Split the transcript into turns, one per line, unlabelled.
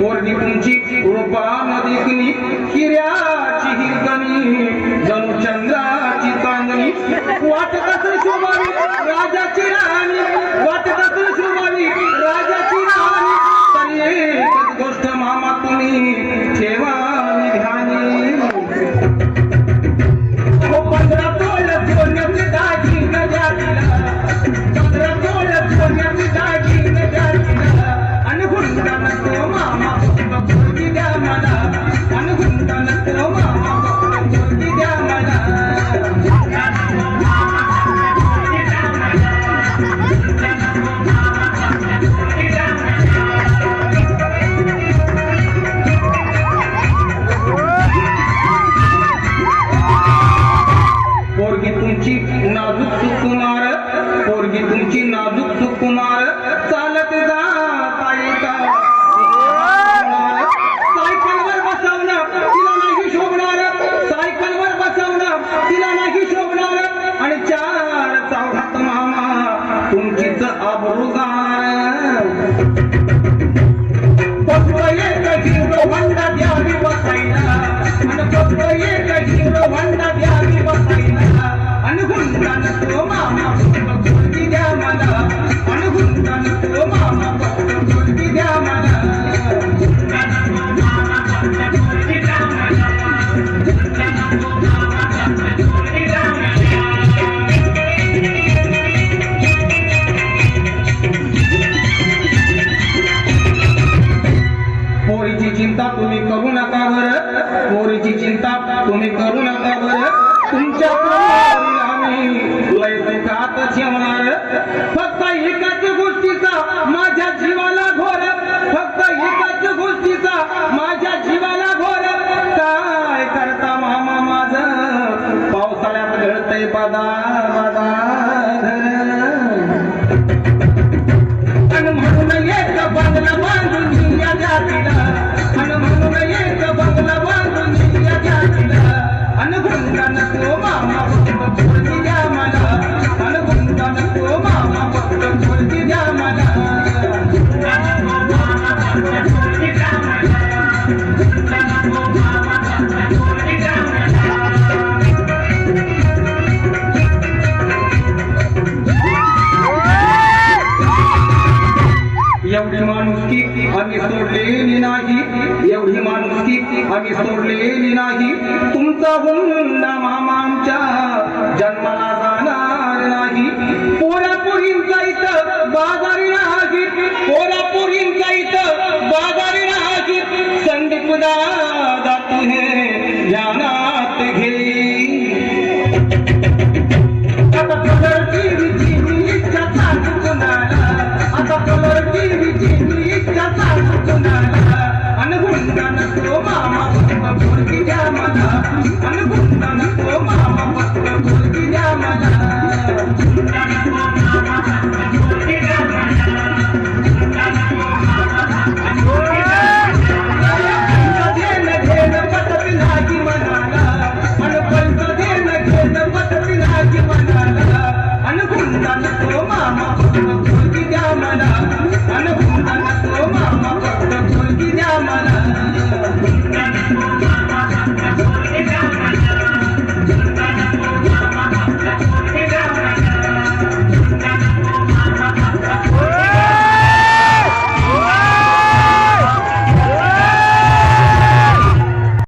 पौर्णिमेची कृपा नदीतली हिऱ्याची हिरकणी जणू चंद्राची चांदणी वाटत शोभावी. Don't forget that you go one that पोरीची चिंता तुम्ही करू नका बर. पोरीची चिंता तुम्ही करू नका बर. तुमच्या ठेवणार फक्त एकाच गोष्टीचा माझ्या जीवाला घोर. फक्त एकाच गोष्टीचा माझ्या जीवाला घोर. काय करता मामा माझ? पावसाळ्यात घडतय बदा एवढी माणुसकी आम्ही सोडलेली नाही. एवढी माणुसकी आम्ही सोडलेली नाही. तुमचा हुंडा मामांच्या जन्माला Yeah, no.